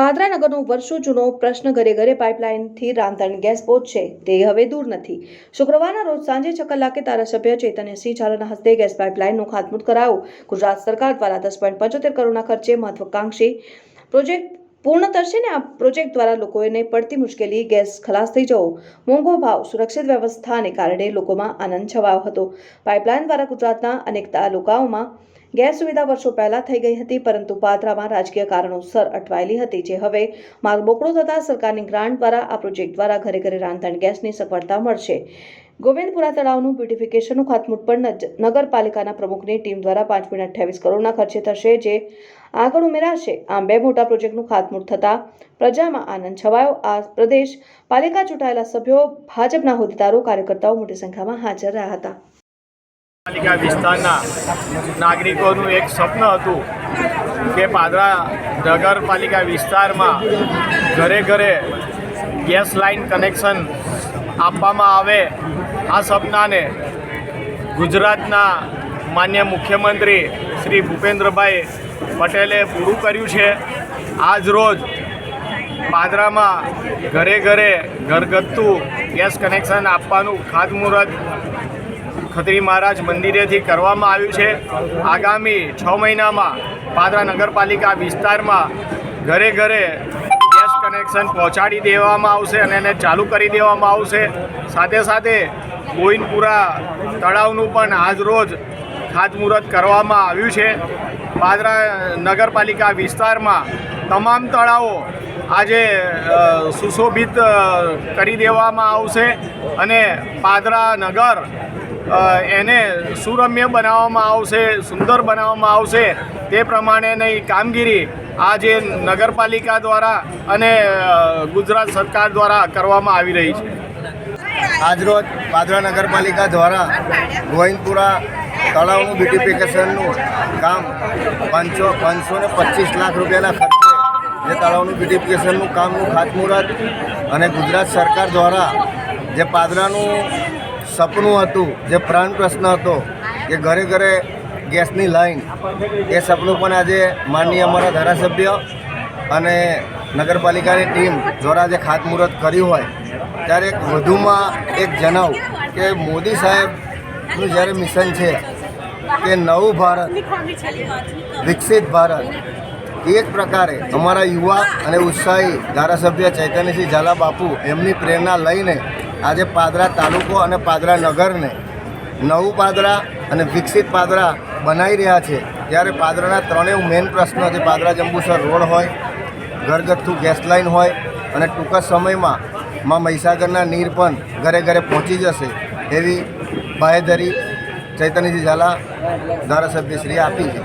પાદરા નગરનો વર્ષો જૂનો પ્રશ્ન ઘરે ઘરે પાઇપલાઇનથી રાંધણ ગેસ પહોંચશે તે હવે દૂર નથી. શુક્રવારના રોજ સાંજે છ કલાકે ધારાસભ્ય ચૈતન્યસિંહ ઝાલાના હસ્તે ગેસ પાઇપલાઇનનું ખાતમુહૂર્ત કરાયું. ગુજરાત સરકાર દ્વારા દસ પોઈન્ટ પંચોતેર કરોડના ખર્ચે મહત્વાકાંક્ષી પ્રોજેક્ટ પૂર્ણ થશે ને આ પ્રોજેક્ટ દ્વારા લોકોને પડતી મુશ્કેલી, ગેસ ખલાસ થઈ જવો. મોંઘો ભાવ, સુરક્ષિત વ્યવસ્થાને કારણે લોકોમાં આનંદ છવાયો હતો. પાઇપલાઇન દ્વારા ગુજરાતના અનેક તાલુકાઓમાં ગેસ સુવિધા વર્ષો પહેલા થઈ ગઈ હતી, પરંતુ પાદરામાં રાજકીય કારણોસર અટવાયેલી હતી, જે હવે માર્ગ મોકળો થતાં સરકારની ગ્રાન્ટ દ્વારા આ પ્રોજેક્ટ દ્વારા ઘરે ઘરે રાંધણ ગેસની સગવડતા મળશે. ગોવિંદપુરા તળાવનું બ્યુટિફિકેશનનું ખાતમુહૂર્ત પણ નગરપાલિકાના પ્રમુખની ટીમ દ્વારા પાંચ પોઈન્ટ અઠ્યાવીસ કરોડના ખર્ચે થશે, જે આગળ ઉમેરાશે. આમ બે મોટા પ્રોજેક્ટનું ખાતમુહૂર્ત થતાં પ્રજામાં આનંદ છવાયો. આ પ્રદેશ પાલિકા ચૂંટાયેલા સભ્યો ભાજપના હોદ્દેદારો કાર્યકર્તાઓ મોટી સંખ્યામાં હાજર રહ્યા હતા. પાલિકા વિસ્તારના નાગરિકોનું એક સ્વપ્ન હતું કે પાદરા નગરપાલિકા વિસ્તારમાં ઘરે ઘરે ગેસ લાઇન કનેક્શન આપવામાં આવે આ સપનાને ગુજરાતના માન્ય મુખ્યમંત્રી શ્રી ભૂપેન્દ્રભાઈ પટેલે પૂરું કર્યું છે. આજ રોજ પાદરામાં ઘરે ઘરે ઘરગથ્થુ ગેસ કનેક્શન આપવાનું ખાતમુહૂર્ત ખત્રી મહારાજ મંદિરેથી કરવામાં આવ્યું છે. આગામી છ મહિનામાં પાદરા નગરપાલિકા વિસ્તારમાં ઘરે ઘરે કનેક્શન પહોંચાડી દેવામાં આવશે અને એને ચાલુ કરી દેવામાં આવશે. સાથે સાથે ગોવિંદપુરા તળાવનું પણ આજરોજ ખાતમુહૂર્ત કરવામાં આવ્યું છે. પાદરા નગરપાલિકા વિસ્તારમાં તમામ તળાવો આજે સુશોભિત કરી દેવામાં આવશે અને પાદરા નગર એને સુરમ્ય બનાવવામાં આવશે, સુંદર બનાવવામાં આવશે. તે પ્રમાણેની કામગીરી આ જે નગરપાલિકા દ્વારા અને ગુજરાત સરકાર દ્વારા કરવામાં આવી રહી છે. આજરોજ પાદરા નગરપાલિકા દ્વારા ગોવિંદપુરા તળાવનું બ્યુટિફિકેશનનું કામ પાંચસો પાંચસો ને પચીસ લાખ રૂપિયાના ખર્ચે જે તળાવનું બ્યુટિફિકેશનનું કામનું ખાતમુહૂર્ત અને ગુજરાત સરકાર દ્વારા જે પાદરાનું સપનું હતું, જે પ્રાણ પ્રશ્ન હતો કે ઘરે ઘરે ગેસની લાઈન એ સપનું પણ આજે માનનીય અમારા ધારાસભ્ય અને નગરપાલિકાની ટીમ દ્વારા જે ખાતમુહૂર્ત કર્યું હોય, ત્યારે એક વધુમાં એક જણાવ કે મોદી સાહેબનું જ્યારે મિશન છે કે નવું ભારત, વિકસિત ભારત, એ જ પ્રકારે અમારા યુવા અને ઉત્સાહી ધારાસભ્ય ચૈતન્યસિંહ ઝાલા બાપુ એમની પ્રેરણા લઈને આજે પાદરા તાલુકો અને પાદરા નગરને નવું પાદરા અને વિકસિત પાદરા બનાવી રહ્યા છે. ત્યારે પાદરાના ત્રણેય મેઇન પ્રશ્નો જે પાદરા જંબુસર રોડ હોય, ઘરગથ્થુ ગેસ લાઇન હોય અને ટૂંક સમયમાં માં મહીસાગરના નીર પણ ઘરે ઘરે પહોંચી જશે એવી બાહેધરી ચૈતન્યજી ઝાલા ધારાસભ્યશ્રીએ આપી છે.